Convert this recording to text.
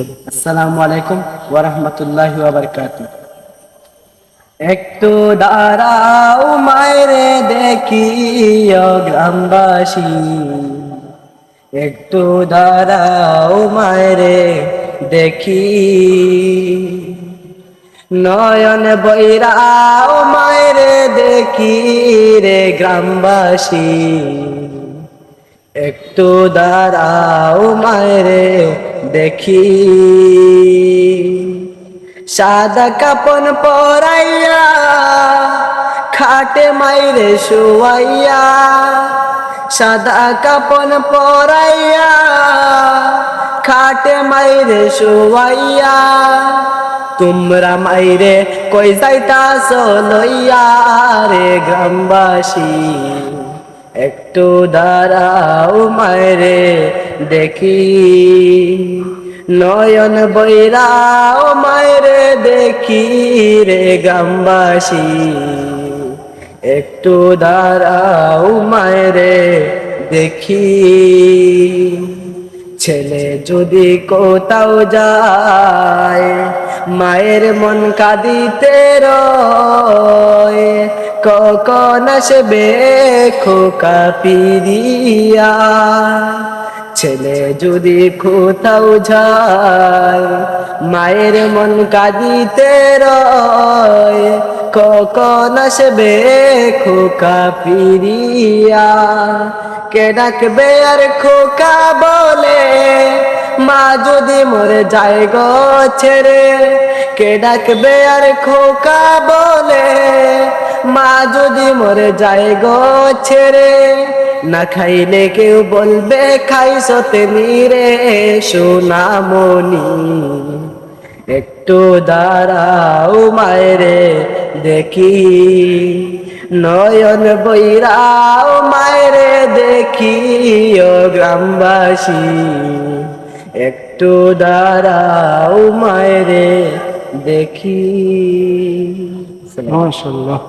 আসসালামু আলাইকুম ওয়া রাহমাতুল্লাহি ওয়া বারাকাতুহু একটু দাঁড়াও মায়েরে দেখি গ্রামবাসী। একটু দাঁড়াও মায়েরে দেখি। নয়ন বৈরাও মায়েরে দেখি রে গ্রামবাসী। একটু দাঁড়াও মায়েরে দেখি। সাদা কাপন পরাইয়া, খাটে মাইরে শুয়াইয়া, সাদা কাপন পরাইয়া, খাটে মাইরে শুয়াইয়া, তোমরা মাইরে কই যাইতাছ লইয়া রে গ্রামবাসী? একটু দাঁড়াও মায়েরে দেখি। নয়ন বৈরাও মায়েরে দেখি রে গ্রামবাসী। একটু দাঁড়াও মায়েরে দেখি। ছেলে যদি কোথাও যায়, মায়ের মন কাঁদিতে রয়। কখন আসবে খোকা পিরিয়া? ছেলে যদি কোথাও যায়, মায়ের মন কাঁদিতে রয়, কখন আসবে খোকা ফিরিয়া কে ডাকবে আর খোকা বলে, মা যদি মরে যায় গো ছেড়ে, কে ডাকবে আর খোকা বলে মা যদি মরে যায় গো ছেড়ে, না খাইলে কেউ বলবে খাইছতে নিরে সোনামণি। একটু দাঁড়াও মায়েরে দেখি, নয়ন বৈরাও মায়েরে দেখি, ও গ্রামবাসী। একটু দাঁড়াও মায়েরে দেখি। মাশাল্লাহ